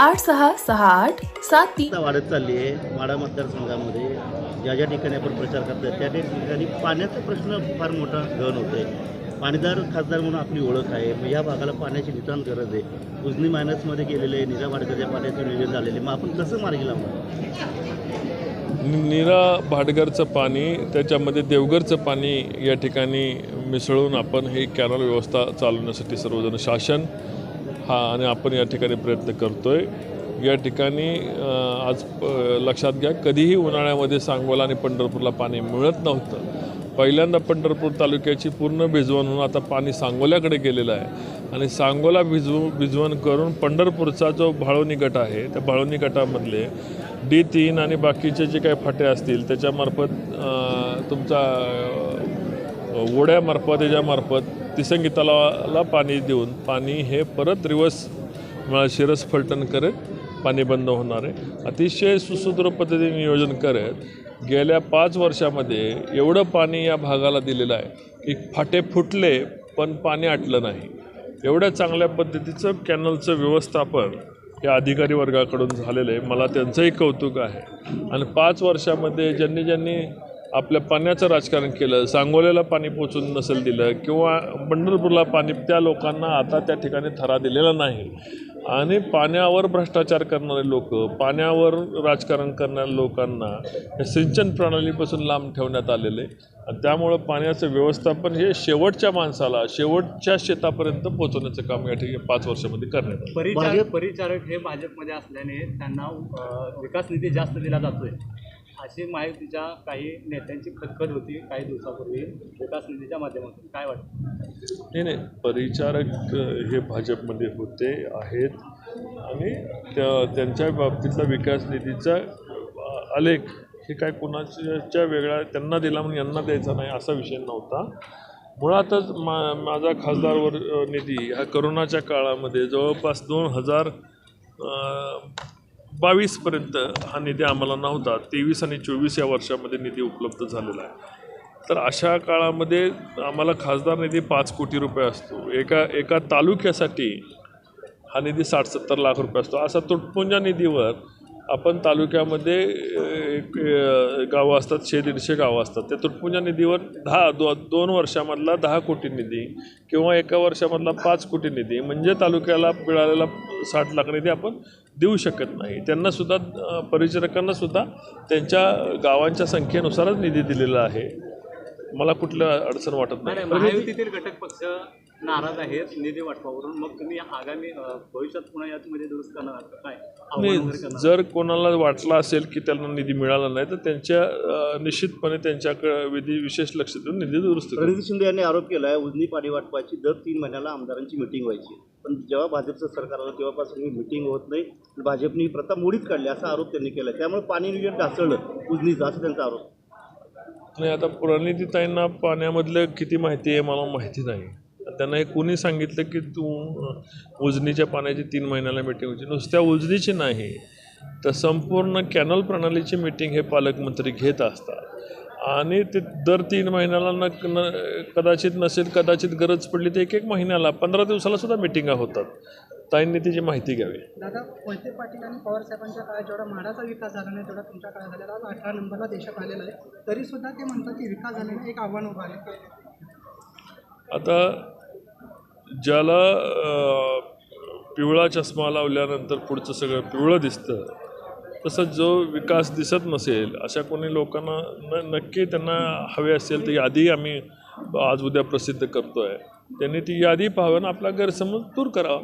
आठ सहा सहा आठ सात तीन. वाढत चालली आहे. माडा मतदारसंघामध्ये ज्या ज्या ठिकाणी आपण प्रचार करतोय त्या त्या ठिकाणी पाण्याचा प्रश्न फार मोठा गहन होतोय. पाणीदार खासदार म्हणून आपली ओळख आहे. मग या भागाला पाण्याची नितांत गरज आहे. उजनी मायनसमध्ये गेलेले नीरा भाडकरच्या पाण्याचं नियोजन झालेले. मग आपण कसं मार्गी लावणार नीरा भाटघरचं पाणी त्याच्यामध्ये देवघरचं पाणी या ठिकाणी मिसळून आपण ही कॅनल व्यवस्था चालवण्यासाठी सर्वजण शासन हा आणि आपण या ठिकाणी प्रयत्न करतोय. या ठिकाणी आज लक्षात घ्या कधीही उन्हाळ्यामध्ये सांगोला आणि पंढरपूरला पाणी मिळत नव्हतं. पहिल्यांदा पंढरपूर तालुक्याची पूर्ण भिजवण होऊन आता पाणी सांगोल्याकडे गेलेलं आहे. आणि सांगोला भिजवू भिजवण करून पंढरपूरचा जो भाळवणी गट आहे त्या भाळवणी गटामधले डी तीन आणि बाकीचे जे काही फाटे असतील त्याच्यामार्फत तुमचा ओढ्यामार्फत याच्यामार्फत तिसंगी तलावाला पाणी देऊन पाणी हे परत रिवर्स शिरस फलटण करत पाणी बंद होणार आहे. अतिशय सुसूत्र पद्धतीने नियोजन करत गेल्या पाच वर्षामध्ये एवढं पाणी या भागाला दिलेलं आहे की फाटे फुटले पण पाणी आटलं नाही. एवढ्या चांगल्या पद्धतीचं कॅनलचं व्यवस्थापन या अधिकारी वर्गाकडून झालेलं आहे. मला त्यांचंही कौतुक आहे. आणि पाच वर्षामध्ये ज्यांनी ज्यांनी आपल्या पाण्याचं राजकारण केलं सांगोल्याला पाणी पोचून नसेल दिलं किंवा पंढरपूरला पाणी त्या लोकांना आता त्या ठिकाणी थरा दिलेला नाही. आणि पाण्यावर भ्रष्टाचार करणारे लोक पाण्यावर राजकारण करणाऱ्या लोकांना या सिंचन प्रणालीपासून लांब ठेवण्यात आलेले. आणि त्यामुळं पाण्याचं व्यवस्थापन हे शेवटच्या माणसाला शेवटच्या शेतापर्यंत पोहोचवण्याचं काम या ठिकाणी पाच वर्षामध्ये करण्यात आलं. परिचारक परिचारक हे भाजपमध्ये असल्याने त्यांना विकास निधी जास्त दिला जातोय. अशी माहितीच्या काही नेत्यांची खतखत होती काही दिवसापूर्वी विकास निधीच्या माध्यमातून. काय वाटतं? नाही नाही. परिचारक हे भाजपमध्ये होते आहेत. आणि त्या त्यांच्या बाबतीतला विकास निधीचा आलेख हे काय कोणाच्या वेगळा त्यांना दिला म्हणून यांना द्यायचा नाही असा विषय नव्हता. मुळातच मा माझा खासदारवर निधी हा करोनाच्या काळामध्ये जवळपास दोन हजार बावीसपर्यंत हा निधी आम्हाला नव्हता. तेवीस आणि चोवीस या वर्षामध्ये निधी उपलब्ध झालेला आहे. तर अशा काळामध्ये आम्हाला खासदार निधी पाच कोटी रुपये असतो. एका एका तालुक्यासाठी हा निधी साठ सत्तर लाख रुपये असतो. असा तुटपुंजा निधीवर आपण तालुक्यामध्ये एक गावं असतात शे दीडशे गावं असतात. त्या तुटपुंजा निधीवर दहा दो दोन वर्षामधला दहा कोटी निधी किंवा एका वर्षामधला पाच कोटी निधी म्हणजे तालुक्याला मिळालेला साठ लाख निधी आपण देऊ शकत नाही. त्यांनासुद्धा परिचारकांनासुद्धा त्यांच्या गावांच्या संख्येनुसारच निधी दिलेला आहे. मला कुठलं अडचण वाटत नाही. महायुतीतील घटक पक्ष नाराज आहेत निधी वाटपावरून. मग तुम्ही आगामी भविष्यात पुन्हा यामध्ये दुरुस्त करणार? काय? जर कोणाला वाटलं असेल की त्यांना निधी मिळाला नाही तर त्यांच्या निश्चितपणे त्यांच्याकडे विधी विशेष लक्ष देऊन निधी दुरुस्त शिंदे यांनी आरोप केला आहे उजनी पाणी वाटपाची दर तीन महिन्याला आमदारांची मिटिंग व्हायची पण जेव्हा भाजपचं सरकार आलं तेव्हापासून ही मिटिंग होत नाही. भाजपने ही प्रथा मोडीत काढली असा आरोप त्यांनी केला. त्यामुळे पाणी नियोजन ढासळलं उजनीचं असं त्यांचा आरोप. नाही आता प्रणितीताईंना पाण्यामधलं किती माहिती आहे मला माहिती नाही. त्यांना एक कोणी सांगितलं की तू उजनीच्या पाण्याची तीन महिन्याला मिटिंग होती. नुसत्या उजनीची नाही तर संपूर्ण कॅनल प्रणालीची मिटिंग हे पालकमंत्री घेत असतात. आणि ते दर तीन महिन्याला न न कदाचित नसेल कदाचित गरज पडली तर एक एक महिन्याला पंधरा दिवसाला सुद्धा मिटिंगा होतात. ताईंनी त्याची माहिती घ्यावी. दादा मोहिते पाटील आणि पवार साहेबांच्या काळात जेवढा म्हाडाचा विकास झाला नाही तेवढा तुमच्या काळात झालेला आज अठरा नंबरला देशात आलेला आहे. तरी सुद्धा ते म्हणतात की विकास झालेला एक आव्हान उभं आहे. आता ज्याला पिवळा चष्मा लावल्यानंतर पुढचं सगळं पिवळं दिसतं तसंच जो विकास दिसत नसेल अशा कोणी लोकांना न नक्की त्यांना हवे असेल तर यादी आम्ही आज उद्या प्रसिद्ध करतो आहे त्यांनी ती यादी पाहावं आणि आपला गैरसमज दूर करावा.